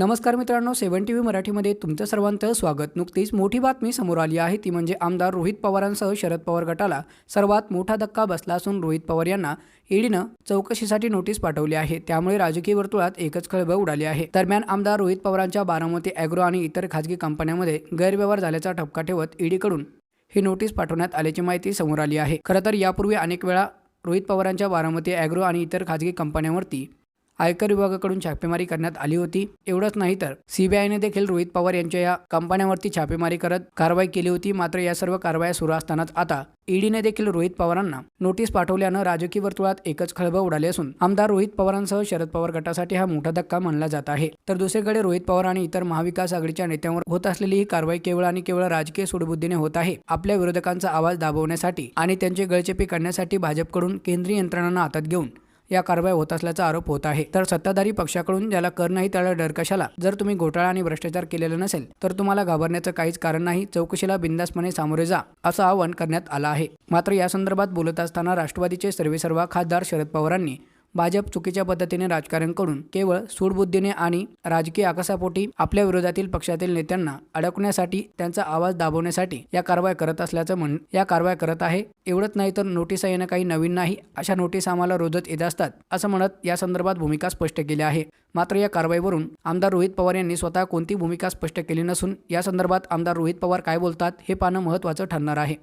नमस्कार मित्रांनो सेवन T V मराठीमध्ये तुमचं सर्वांचं स्वागत. नुकतीच मोठी बातमी समोर आली आहे. ती म्हणजे आमदार रोहित पवारांसह शरद पवार गटाला सर्वात मोठा धक्का बसला असून रोहित पवार यांना ईडीनं चौकशीसाठी नोटीस पाठवली आहे. त्यामुळे राजकीय वर्तुळात एकच खळबळ उडाली आहे. दरम्यान आमदार रोहित पवारांच्या बारामती अॅग्रो आणि इतर खाजगी कंपन्यांमध्ये गैरव्यवहार झाल्याचा ठपका ठेवत ईडीकडून ही नोटीस पाठवण्यात आल्याची माहिती समोर आली आहे. खरं तर यापूर्वी अनेक वेळा रोहित पवारांच्या बारामती अॅग्रो आणि इतर खाजगी कंपन्यांवरती आयकर विभागाकडून छापेमारी करण्यात आली होती. एवढंच नाही तर सीबीआयने देखील रोहित पवार यांच्या या कंपन्यांवरती छापेमारी करत कारवाई केली होती. मात्र या सर्व कारवाया सुरू असतानाच आता ईडीने देखील रोहित पवारांना नोटीस पाठवल्यानं राजकीय वर्तुळात एकच खळबळ उडाली असून आमदार रोहित पवारांसह शरद पवार गटासाठी हा मोठा धक्का मानला जात आहे. तर दुसरीकडे रोहित पवार आणि इतर महाविकास आघाडीच्या नेत्यांवर होत असलेली ही कारवाई केवळ आणि केवळ राजकीय सुडबुद्धीने होत आहे. आपल्या विरोधकांचा आवाज दाबवण्यासाठी आणि त्यांचे गळचेपी करण्यासाठी भाजपकडून केंद्रीय यंत्रणांना हातात घेऊन या कारवाया होत असल्याचा आरोप होत आहे. तर सत्ताधारी पक्षाकडून ज्याला कर नाही त्याला डर कशाला? जर तुम्ही घोटाळा आणि भ्रष्टाचार केलेला नसेल तर तुम्हाला घाबरण्याचं काहीच कारण नाही. चौकशीला बिंदासपणे सामोरे जा असं आवाहन करण्यात आलं आहे. मात्र या संदर्भात बोलत असताना राष्ट्रवादीचे सर्वेसर्वा खासदार शरद पवारांनी भाजप चुकीच्या पद्धतीने राजकारण करून केवळ सूडबुद्धीने आणि राजकीय आकसापोटी आपल्या विरोधातील पक्षातील नेत्यांना अडकण्यासाठी त्यांचा आवाज दाबवण्यासाठी या कारवाया करत असल्याचं म्हण या कारवाया करत आहे. एवढंच नाही तर नोटिसा येणं काही नवीन नाही अशा नोटीस आम्हाला रोजच येत असतात असं म्हणत या संदर्भात भूमिका स्पष्ट केली आहे. मात्र या कारवाईवरून आमदार रोहित पवार यांनी स्वतः कोणती भूमिका स्पष्ट केली नसून या संदर्भात आमदार रोहित पवार काय बोलतात हे पाहणं महत्त्वाचं ठरणार आहे.